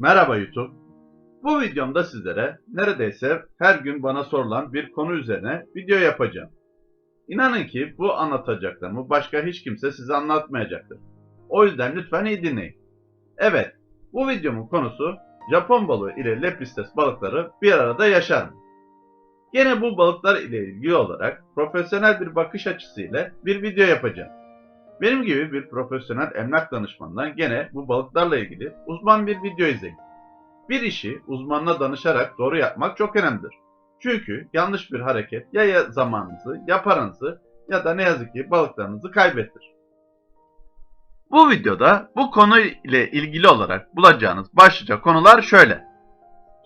Merhaba YouTube. Bu videomda sizlere neredeyse her gün bana sorulan bir konu üzerine video yapacağım. İnanın ki bu anlatacaklarımı başka hiç kimse size anlatmayacaktır. O yüzden lütfen iyi dinleyin. Evet, bu videomun konusu Japon balığı ile lepistes balıkları bir arada yaşar mı? Yine bu balıklar ile ilgili olarak profesyonel bir bakış açısıyla bir video yapacağım. Benim gibi bir profesyonel emlak danışmanından gene bu balıklarla ilgili uzman bir video izleyin. Bir işi uzmanına danışarak doğru yapmak çok önemlidir. Çünkü yanlış bir hareket ya zamanınızı ya paranızı ya da ne yazık ki balıklarınızı kaybettir. Bu videoda bu konu ile ilgili olarak bulacağınız başlıca konular şöyle.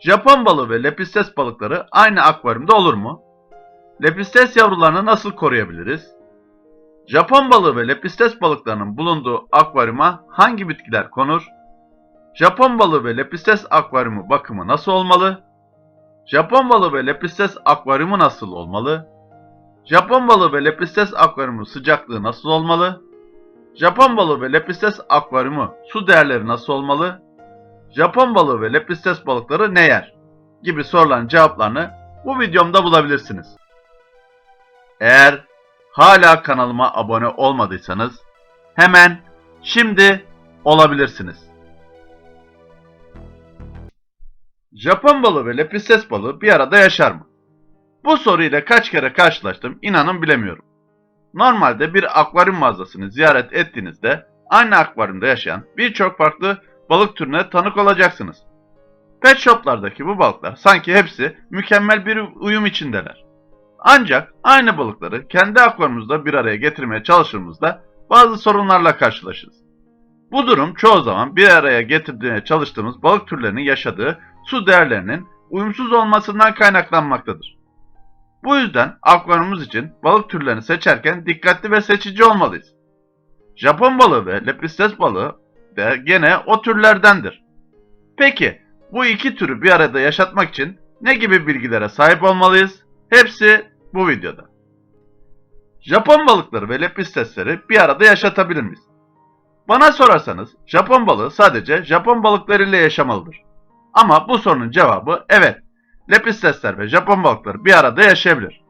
Japon balığı ve lepistes balıkları aynı akvaryumda olur mu? Lepistes yavrularını nasıl koruyabiliriz? Japon balığı ve lepistes balıklarının bulunduğu akvaryuma hangi bitkiler konur? Japon balığı ve lepistes akvaryumu bakımı nasıl olmalı? Japon balığı ve lepistes akvaryumu nasıl olmalı? Japon balığı ve lepistes akvaryumu sıcaklığı nasıl olmalı? Japon balığı ve lepistes akvaryumu su değerleri nasıl olmalı? Japon balığı ve lepistes balıkları ne yer? Gibi soruların cevaplarını bu videomda bulabilirsiniz. Eğer hala kanalıma abone olmadıysanız hemen şimdi olabilirsiniz. Japon balığı ve lepistes balığı bir arada yaşar mı? Bu soruyla kaç kere karşılaştım inanın bilemiyorum. Normalde bir akvaryum mağazasını ziyaret ettiğinizde aynı akvaryumda yaşayan birçok farklı balık türüne tanık olacaksınız. Pet shoplardaki bu balıklar sanki hepsi mükemmel bir uyum içindeler. Ancak aynı balıkları kendi akvaryumumuzda bir araya getirmeye çalıştığımızda bazı sorunlarla karşılaşırız. Bu durum çoğu zaman bir araya getirmeye çalıştığımız balık türlerinin yaşadığı su değerlerinin uyumsuz olmasından kaynaklanmaktadır. Bu yüzden akvaryumumuz için balık türlerini seçerken dikkatli ve seçici olmalıyız. Japon balığı ve lepistes balığı de gene o türlerdendir. Peki bu iki türü bir arada yaşatmak için ne gibi bilgilere sahip olmalıyız? Hepsi bu videoda. Japon balıkları ve lepistesleri bir arada yaşatabilir miyiz? Bana sorarsanız Japon balığı sadece Japon balıklarıyla yaşamalıdır. Ama bu sorunun cevabı evet. Lepistesler ve Japon balıkları bir arada yaşayabilir.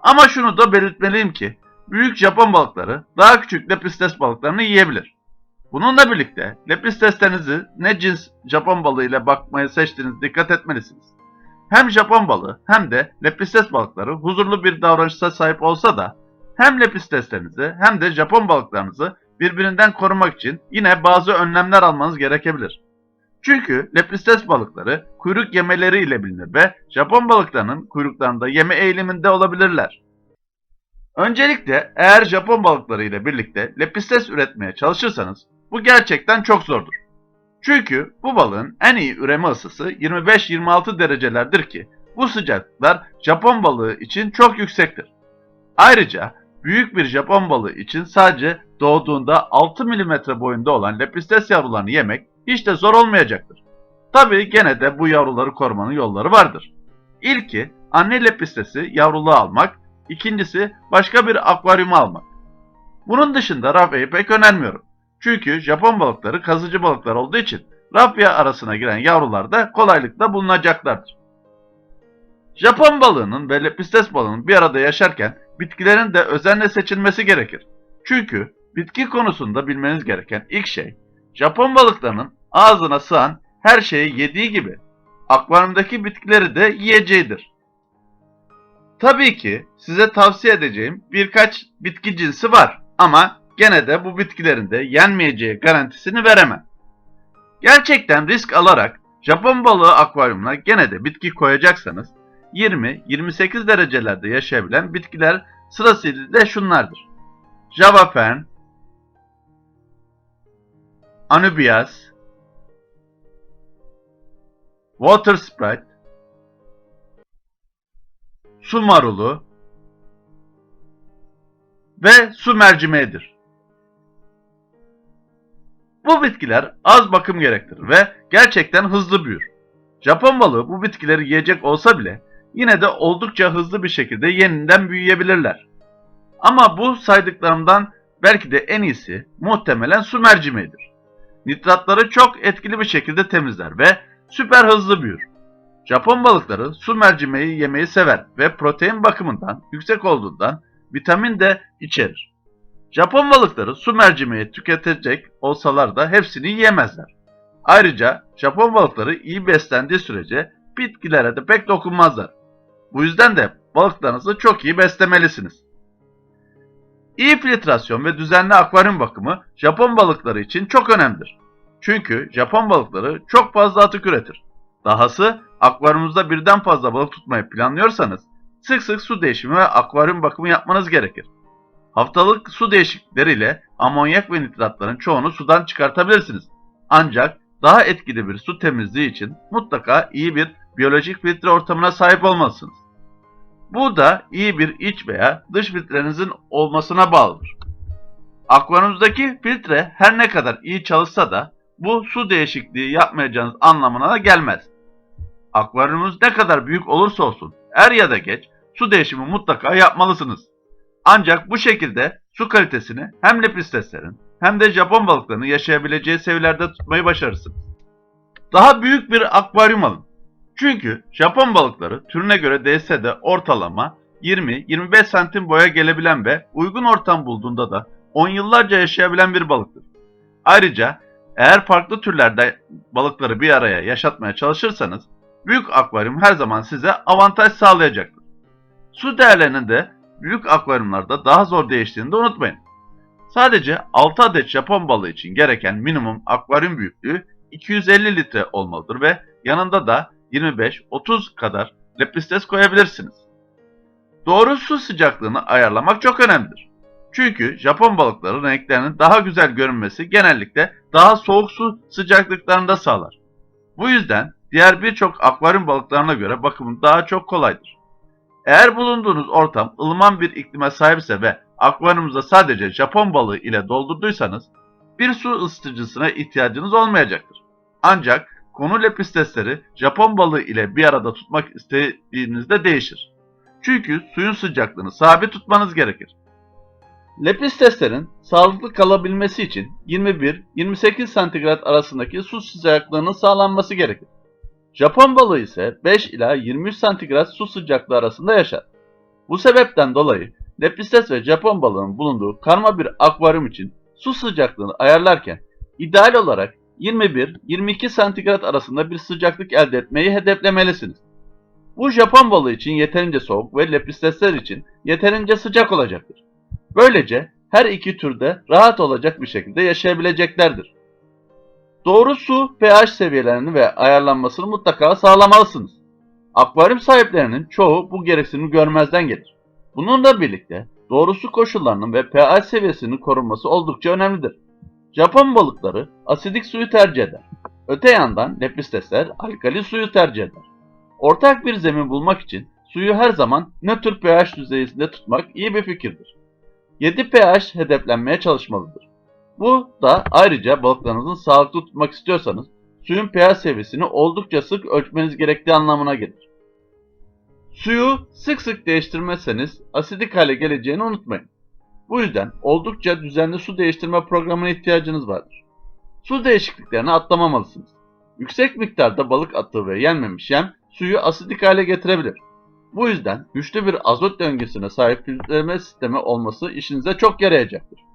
Ama şunu da belirtmeliyim ki büyük Japon balıkları daha küçük lepistes balıklarını yiyebilir. Bununla birlikte lepisteslerinizi ne cins Japon balığı ile bakmaya seçtiğiniz dikkat etmelisiniz. Hem Japon balığı hem de lepistes balıkları huzurlu bir davranışa sahip olsa da hem lepisteslerinizi hem de Japon balıklarınızı birbirinden korumak için yine bazı önlemler almanız gerekebilir. Çünkü lepistes balıkları kuyruk yemeleri ile bilinir ve Japon balıklarının kuyruklarında yeme eğiliminde olabilirler. Öncelikle eğer Japon balıkları ile birlikte lepistes üretmeye çalışırsanız bu gerçekten çok zordur. Çünkü bu balığın en iyi üreme ısısı 25-26 derecelerdir ki bu sıcaklıklar Japon balığı için çok yüksektir. Ayrıca büyük bir Japon balığı için sadece doğduğunda 6 mm boyunda olan lepistes yavrularını yemek hiç de zor olmayacaktır. Tabi gene de bu yavruları korumanın yolları vardır. İlki anne lepistesi yavruluğu almak, ikincisi başka bir akvaryuma almak. Bunun dışında rafyayı pek önermiyorum. Çünkü Japon balıkları kazıcı balıklar olduğu için rafya arasına giren yavrular da kolaylıkla bulunacaklardır. Japon balığının ve lepistes balığının bir arada yaşarken bitkilerin de özenle seçilmesi gerekir. Çünkü bitki konusunda bilmeniz gereken ilk şey Japon balıklarının ağzına sığan her şeyi yediği gibi akvaryumdaki bitkileri de yiyeceğidir. Tabii ki size tavsiye edeceğim birkaç bitki cinsi var ama gene de bu bitkilerin de yenmeyeceği garantisini veremem. Gerçekten risk alarak Japon balığı akvaryumuna gene de bitki koyacaksanız 20-28 derecelerde yaşayabilen bitkiler sırasıyla da şunlardır. Java fern, Anubias, Water Sprite, su marulu ve su mercimeğidir. Bu bitkiler az bakım gerektirir ve gerçekten hızlı büyür. Japon balığı bu bitkileri yiyecek olsa bile yine de oldukça hızlı bir şekilde yeniden büyüyebilirler. Ama bu saydıklarımdan belki de en iyisi muhtemelen su mercimeğidir. nitratları çok etkili bir şekilde temizler ve süper hızlı büyür. Japon balıkları su mercimeği yemeyi sever ve protein bakımından yüksek olduğundan vitamin de içerir. Japon balıkları su mercimeği tüketecek olsalar da hepsini yiyemezler. Ayrıca Japon balıkları iyi beslendiği sürece bitkilere de pek dokunmazlar. Bu yüzden de balıklarınızı çok iyi beslemelisiniz. İyi filtrasyon ve düzenli akvaryum bakımı Japon balıkları için çok önemlidir. Çünkü Japon balıkları çok fazla atık üretir. Dahası akvaryumunuzda birden fazla balık tutmayı planlıyorsanız sık sık su değişimi ve akvaryum bakımı yapmanız gerekir. Haftalık su değişiklikleriyle amonyak ve nitratların çoğunu sudan çıkartabilirsiniz. Ancak daha etkili bir su temizliği için mutlaka iyi bir biyolojik filtre ortamına sahip olmalısınız. Bu da iyi bir iç veya dış filtrenizin olmasına bağlıdır. Akvaryumunuzdaki filtre her ne kadar iyi çalışsa da bu su değişikliği yapmayacağınız anlamına da gelmez. Akvaryumunuz ne kadar büyük olursa olsun er ya da geç su değişimi mutlaka yapmalısınız. Ancak bu şekilde su kalitesini hem lepisteslerin hem de Japon balıklarının yaşayabileceği seviyelerde tutmayı başarırsınız. Daha büyük bir akvaryum alın. Çünkü Japon balıkları türüne göre değse de ortalama 20-25 santim boya gelebilen ve uygun ortam bulduğunda da 10 yıllarca yaşayabilen bir balıktır. Ayrıca eğer farklı türlerde balıkları bir araya yaşatmaya çalışırsanız büyük akvaryum her zaman size avantaj sağlayacaktır. Su değerlerinin de büyük akvaryumlarda daha zor değiştiğini de unutmayın. Sadece 6 adet Japon balığı için gereken minimum akvaryum büyüklüğü 250 litre olmalıdır ve yanında da 25-30 kadar lepistes koyabilirsiniz. Doğru su sıcaklığını ayarlamak çok önemlidir. Çünkü Japon balıkları renklerinin daha güzel görünmesi genellikle daha soğuk su sıcaklıklarında sağlar. Bu yüzden diğer birçok akvaryum balıklarına göre bakımı daha çok kolaydır. Eğer bulunduğunuz ortam ılıman bir iklime sahipse ve akvaryumunuza sadece Japon balığı ile doldurduysanız bir su ısıtıcısına ihtiyacınız olmayacaktır. Ancak konu lepistesleri Japon balığı ile bir arada tutmak istediğinizde değişir. Çünkü suyun sıcaklığını sabit tutmanız gerekir. Lepisteslerin sağlıklı kalabilmesi için 21-28 santigrat arasındaki su sıcaklığının sağlanması gerekir. Japon balığı ise 5 ila 23 santigrat su sıcaklığı arasında yaşar. Bu sebepten dolayı lepistes ve Japon balığının bulunduğu karma bir akvaryum için su sıcaklığını ayarlarken ideal olarak 21-22 santigrat arasında bir sıcaklık elde etmeyi hedeflemelisiniz. Bu Japon balığı için yeterince soğuk ve lepistesler için yeterince sıcak olacaktır. Böylece her iki türde rahat olacak bir şekilde yaşayabileceklerdir. Doğru su pH seviyelerini ve ayarlanmasını mutlaka sağlamalısınız. Akvaryum sahiplerinin çoğu bu gereksinimi görmezden gelir. Bununla birlikte doğru su koşullarının ve pH seviyesinin korunması oldukça önemlidir. Japon balıkları asidik suyu tercih eder. Öte yandan lepistesler alkali suyu tercih eder. Ortak bir zemin bulmak için suyu her zaman nötr pH düzeyinde tutmak iyi bir fikirdir. 7 pH hedeflenmeye çalışmalıdır. Bu da ayrıca balıklarınızın sağlıklı tutmak istiyorsanız suyun pH seviyesini oldukça sık ölçmeniz gerektiği anlamına gelir. Suyu sık sık değiştirmezseniz asidik hale geleceğini unutmayın. Bu yüzden oldukça düzenli su değiştirme programına ihtiyacınız vardır. Su değişikliklerini atlamamalısınız. Yüksek miktarda balık atığı ve yenmemiş yem suyu asidik hale getirebilir. Bu yüzden güçlü bir azot döngüsüne sahip filtreleme sistemi olması işinize çok yarayacaktır.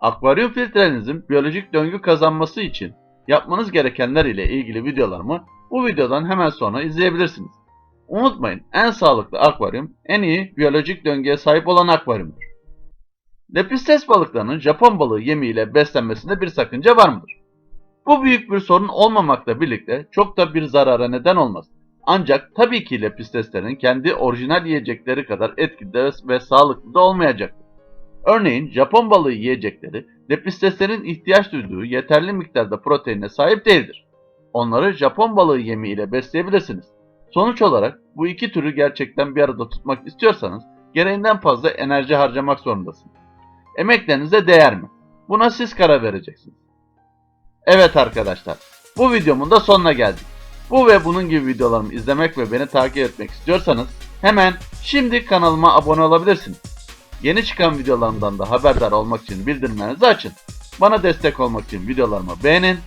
Akvaryum filtrenizin biyolojik döngü kazanması için yapmanız gerekenler ile ilgili videolarımı bu videodan hemen sonra izleyebilirsiniz. Unutmayın en sağlıklı akvaryum en iyi biyolojik döngüye sahip olan akvaryumdur. Lepistes balıklarının Japon balığı yemiyle beslenmesinde bir sakınca var mıdır? Bu büyük bir sorun olmamakla birlikte çok da bir zarara neden olmaz. Ancak tabii ki lepisteslerin kendi orijinal yiyecekleri kadar etkili ve sağlıklı da olmayacaktır. Örneğin Japon balığı yiyecekleri lepisteslerin ihtiyaç duyduğu yeterli miktarda proteine sahip değildir. Onları Japon balığı yemiyle besleyebilirsiniz. Sonuç olarak bu iki türü gerçekten bir arada tutmak istiyorsanız gereğinden fazla enerji harcamak zorundasınız. Emeklerinize değer mi? Buna siz karar vereceksiniz. Evet arkadaşlar, bu videomun da sonuna geldik. Bu ve bunun gibi videolarımı izlemek ve beni takip etmek istiyorsanız hemen şimdi kanalıma abone olabilirsiniz. Yeni çıkan videolarımdan da haberdar olmak için bildirimlerinizi açın. Bana destek olmak için videolarımı beğenin.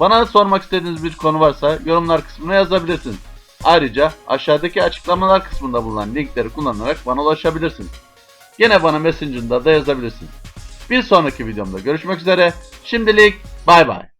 Bana sormak istediğiniz bir konu varsa yorumlar kısmına yazabilirsiniz. Ayrıca aşağıdaki açıklamalar kısmında bulunan linkleri kullanarak bana ulaşabilirsiniz. Yine bana Messenger'da da yazabilirsiniz. Bir sonraki videomda görüşmek üzere. Şimdilik bay bay.